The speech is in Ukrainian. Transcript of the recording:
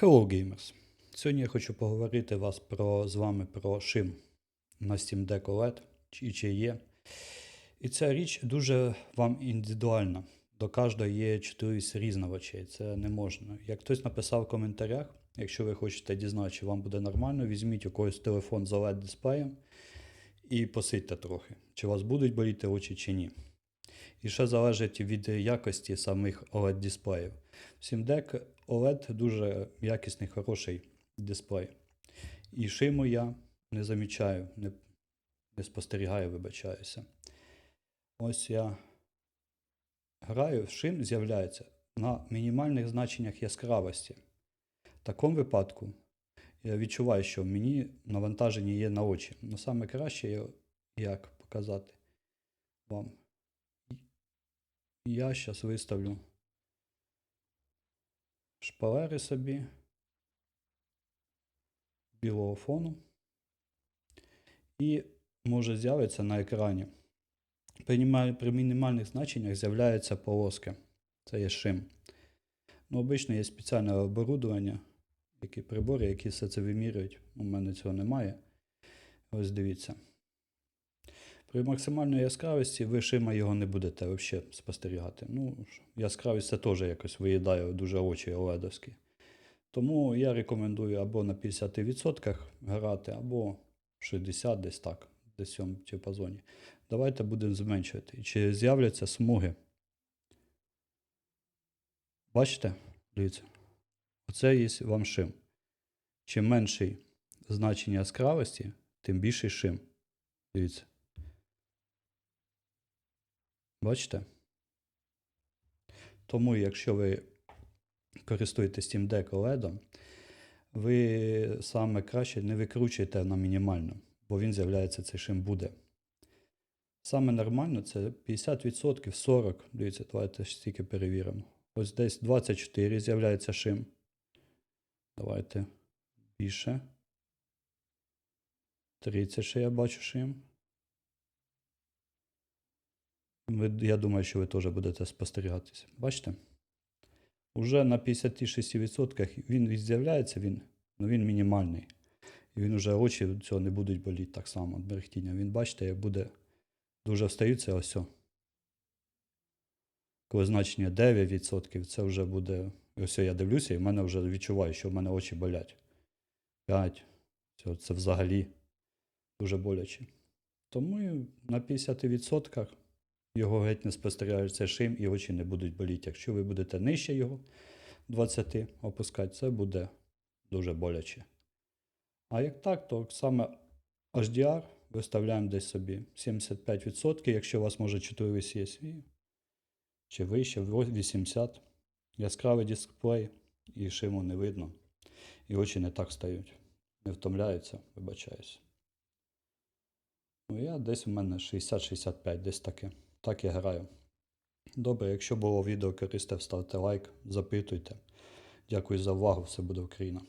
Hello Gamers! Сьогодні я хочу поговорити вас про, з вами про шим на Steam Deck OLED чи, чи є. І ця річ дуже вам індивідуальна. До кожного є чотирись різновачей. Це не можна. Як хтось написав в коментарях, якщо ви хочете дізнатися, чи вам буде нормально, візьміть у когось телефон з OLED дисплеєм і посидьте трохи, чи вас будуть боліти очі чи ні. І ще залежить від якості самих OLED дисплеїв. Steam Deck OLED дуже якісний, хороший дисплей. І шиму я не замічаю, не, не спостерігаю, вибачаюся. Ось я граю, шим з'являється на мінімальних значеннях яскравості. В такому випадку я відчуваю, що мені навантаження є на очі. Ну саме як показати вам. Я зараз виставлю шпалери собі білого фону. І може з'явиться на екрані. При, мінімальних значеннях з'являються полоски. Це є шим. Ну, обично є спеціальне оборудовання, які прибори, які все це вимірюють. У мене цього немає. Ось дивіться. При максимальній яскравості ви шима його не будете взагалі спостерігати. Ну, яскравість це теж якось виїдає дуже очі оледовські. Тому я рекомендую або на 50% грати, або 60 десь так, десь в цьому діапазоні. Давайте будемо зменшувати. Чи з'являться смуги? Бачите? Дивіться. Оце є вам шим. Чим менший значення яскравості, тим більший шим. Дивіться. Бачите? Тому, якщо ви користуєтесь Steam Deck OLED, ви саме краще не викручуєте на мінімальну, бо він з'являється цей буде. Саме нормально це 50%, 40%. Дивіться, давайте стільки перевіримо. Ось десь 24 з'являється шим. Давайте більше. 30 ще я бачу шим. Ви, я думаю, що ви теж будете спостерігатися. Бачите? Уже на 56% він з'являється, він, ну він мінімальний. І він уже очі цього не будуть боліти так само, від мерехтіння. Він, бачите, як буде дуже встаються ось. о. Коли значення 9%, це вже буде. Ось я дивлюся, і в мене вже відчуваю, що в мене очі болять. 5. Це, це взагалі дуже боляче. Тому на 50% його геть не спостерігається шим і очі не будуть боліти. Якщо ви будете нижче його 20 опускати, це буде дуже боляче. А як так, то саме HDR виставляємо десь собі 75%, якщо у вас може 4 є, чи вище, во- 80. Яскравий дисплей і шиму не видно. І очі не так стають. Не втомляються, вибачаюсь. Ну, я десь у мене 60-65, десь таке. Так я граю. Добре, якщо було відео корисне, ставте лайк, запитуйте. Дякую за увагу, все буде Україна.